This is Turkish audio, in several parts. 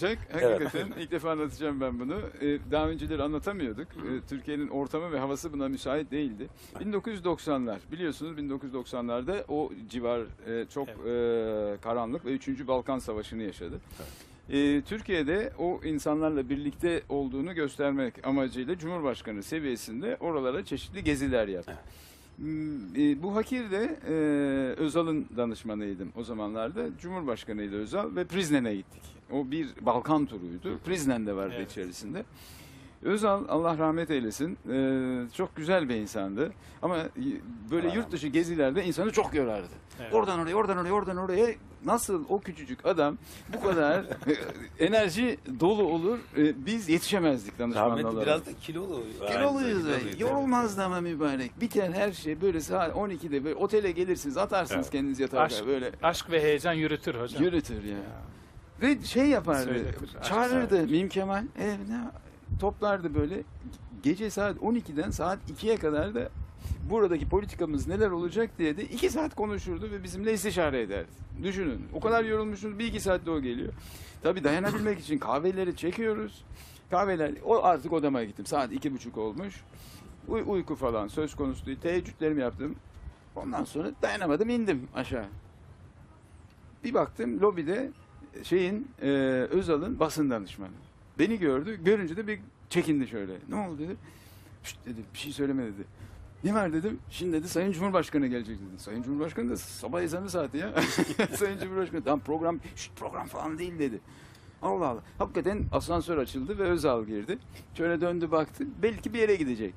Çek, hakikaten ilk defa anlatacağım ben bunu. Ee, daha önceleri anlatamıyorduk. Ee, Türkiye'nin ortamı ve havası buna müsait değildi. 1990'lar, biliyorsunuz 1990'larda o civar e, çok e, karanlık ve 3. Balkan Savaşı'nı yaşadı. Ee, Türkiye'de o insanlarla birlikte olduğunu göstermek amacıyla Cumhurbaşkanı seviyesinde oralara çeşitli geziler yaptı. Hmm, e, Bu Hakir'de e, Özal'ın danışmanıydım o zamanlarda. Cumhurbaşkanıydı Özal ve Prizren'e gittik. O bir Balkan turuydu. Prizren de vardı Evet. içerisinde. Özal Allah rahmet eylesin e, çok güzel bir insandı ama böyle Allah yurt dışı gezilerde insanı çok yorardı. Evet. Oradan oraya, oradan oraya, oradan oraya nasıl o küçücük adam bu kadar enerji dolu olur e, biz yetişemezdik danışmanlar Rahmetli biraz da kilolu. Kiloluyuz be. Yorulmazdı ama mübarek. Biter her şey böyle saat 12'de böyle otele gelirsiniz atarsınız Evet. kendinizi yatağa Aşk, böyle aşk ve heyecan yürütür hocam. yürütür ya. Ve şey yapardı. Aşk Çağırırdı Mim Kemal. Evine toplardı böyle. Gece saat 12'den saat 2'ye kadar da buradaki politikamız neler olacak diye de 2 saat konuşurdu ve bizimle istişare ederdi. Düşünün. O kadar yorulmuşsunuz. Bir iki saatte o geliyor. Tabii dayanabilmek için kahveleri çekiyoruz. Kahveler, o artık odama gittim. Saat iki buçuk olmuş. Uy- uyku falan söz konusu değil. Teheccüdlerimi yaptım. Ondan sonra dayanamadım indim aşağı. Bir baktım lobide şeyin e, Özal'ın basın danışmanı. Beni gördü. Görünce de bir çekindi şöyle. Ne oldu dedi. Şşt dedi bir şey söyleme dedi. Ne var dedim. Şimdi dedi Sayın Cumhurbaşkanı gelecek dedi. Sayın Cumhurbaşkanı da sabah ezanı saati ya. Sayın Cumhurbaşkanı tamam program şşt, program falan değil dedi. Allah Allah. Hakikaten asansör açıldı ve Özal girdi. Şöyle döndü baktı. Belki bir yere gidecek.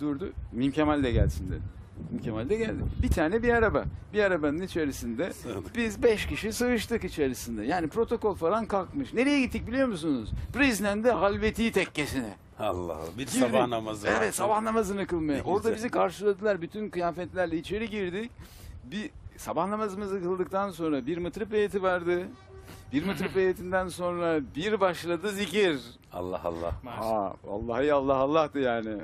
Durdu. Mim Kemal de gelsin dedi. Mim Kemal de geldi. Bir tane bir araba. Bir arabanın içerisinde Sığındık. biz beş kişi sığıştık içerisinde. Yani protokol falan kalkmış. Nereye gittik biliyor musunuz? Prizren'de Halveti tekkesine. Allah Allah. Bir Girdik. sabah namazı. var. Evet sabah namazını kılmaya. Ne Orada güzel. bizi karşıladılar bütün kıyafetlerle içeri girdik. Bir sabah namazımızı kıldıktan sonra bir mıtrip heyeti vardı. Bir mıtrip heyetinden sonra bir başladı zikir. Allah Allah. Ha, vallahi Allah Allah'tı yani.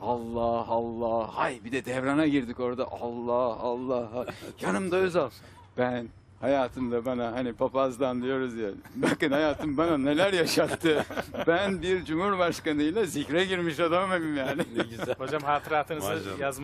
Allah. Allah Allah. Hay bir de devrana girdik orada. Allah Allah. Yanımda Özal. Ben hayatımda bana hani papazdan diyoruz ya. Bakın hayatım bana neler yaşattı. Ben bir cumhurbaşkanıyla zikre girmiş adamım yani. Ne güzel. Hocam hatıratınızı Maşallah. yazmaya